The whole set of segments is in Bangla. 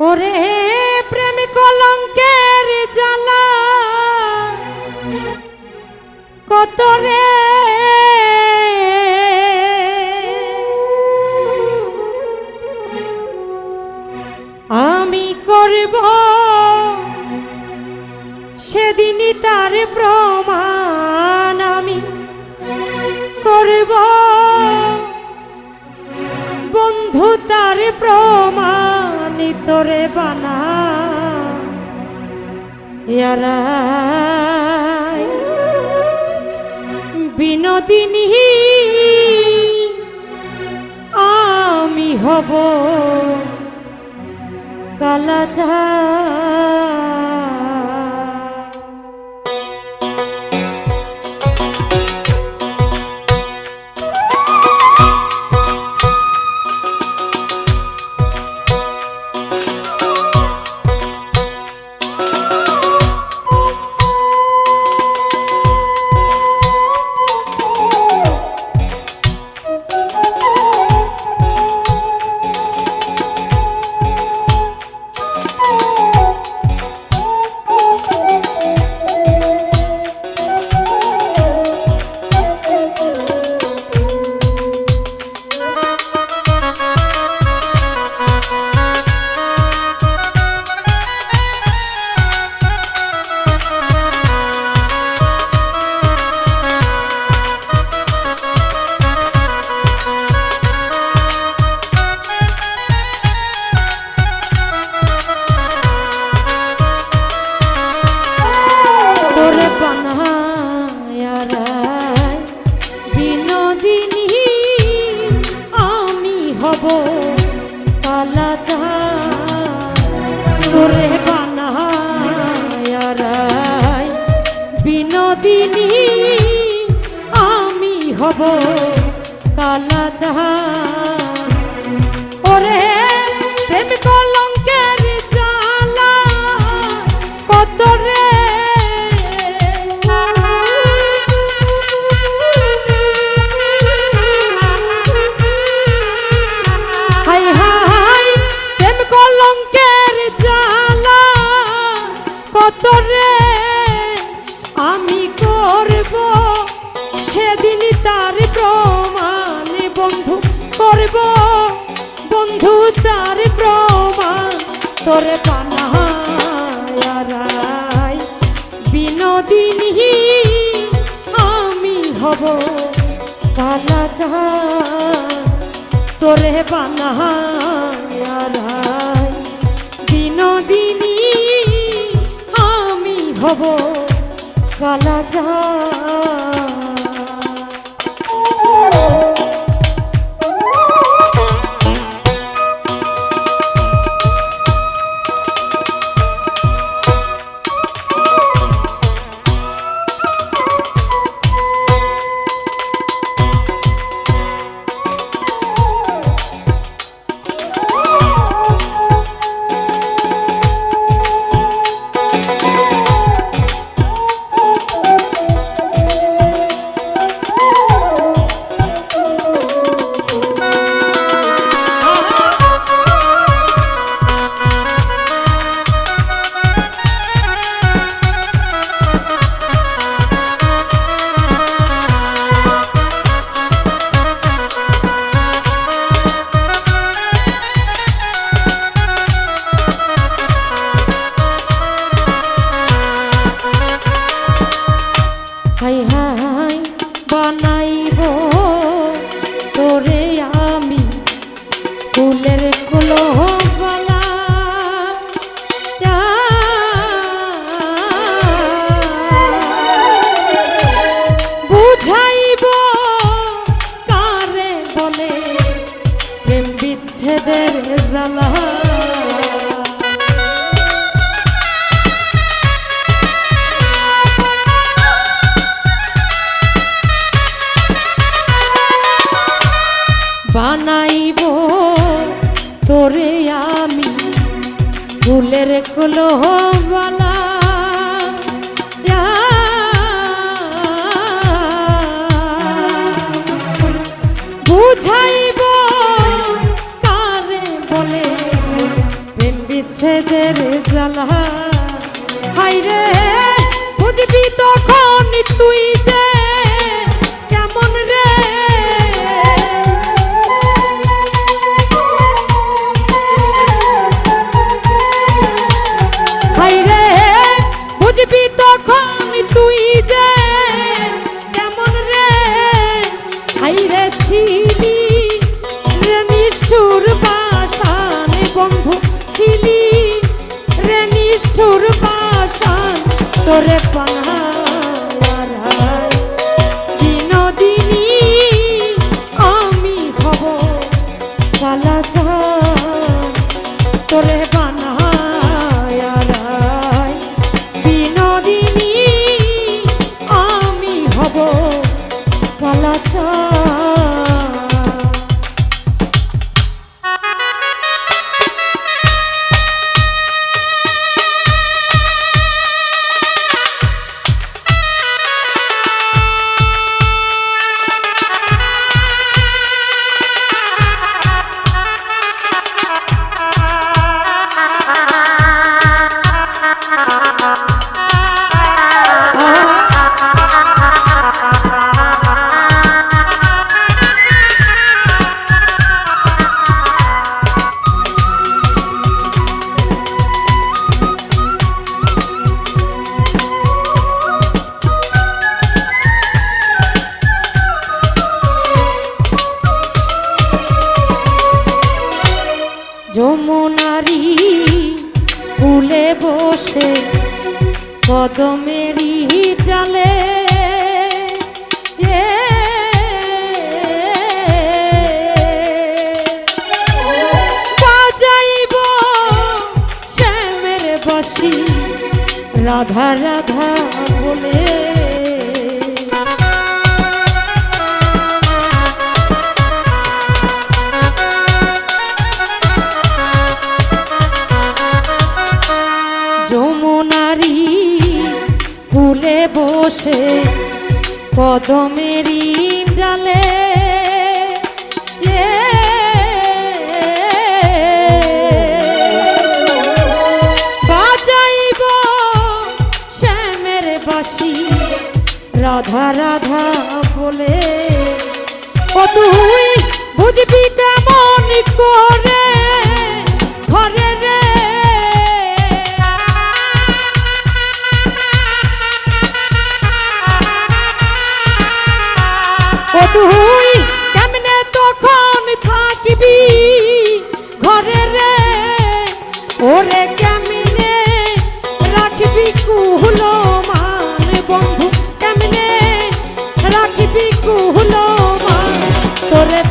ওরে প্রেম কলঙ্কের জ্বালা। কত রে। আমি করব সেদিনই তার প্রমাণ আমি করব। বন্ধু তার প্রমাণিত রে বানা। ইয়ারাই বিনোদিনী আমি হব কালাজা তোরে বানায়ারাই বিনোদিনী আমি হব বিনোদিনী আমি হব কালাজা ওরে তোরে পানাহারাই। বিনোদিনী আমি হব কালা তোরে বানাহারাই বিনোদিনী আমি হব কালা হাই বুঝাইব নিষ্ঠুর পাশান বন্ধু ছিলি রে নিষ্ঠুর পাশান তোরে পাহা কদমেরই জালে। বাজাইব শ্যামের বসি রাধা রাধা বলে। যমুনারী ফুলে বসে কদমের ডালে বাজাইব শ্যামের বাসি, রাধা রাধা বলে। ও তুই বুঝবি কেমন করে? ঘরে রে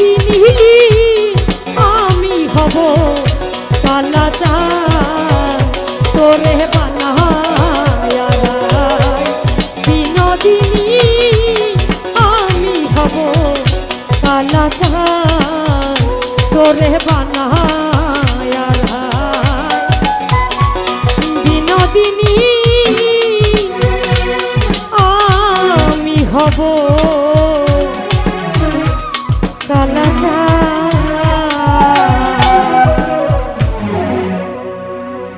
তিনি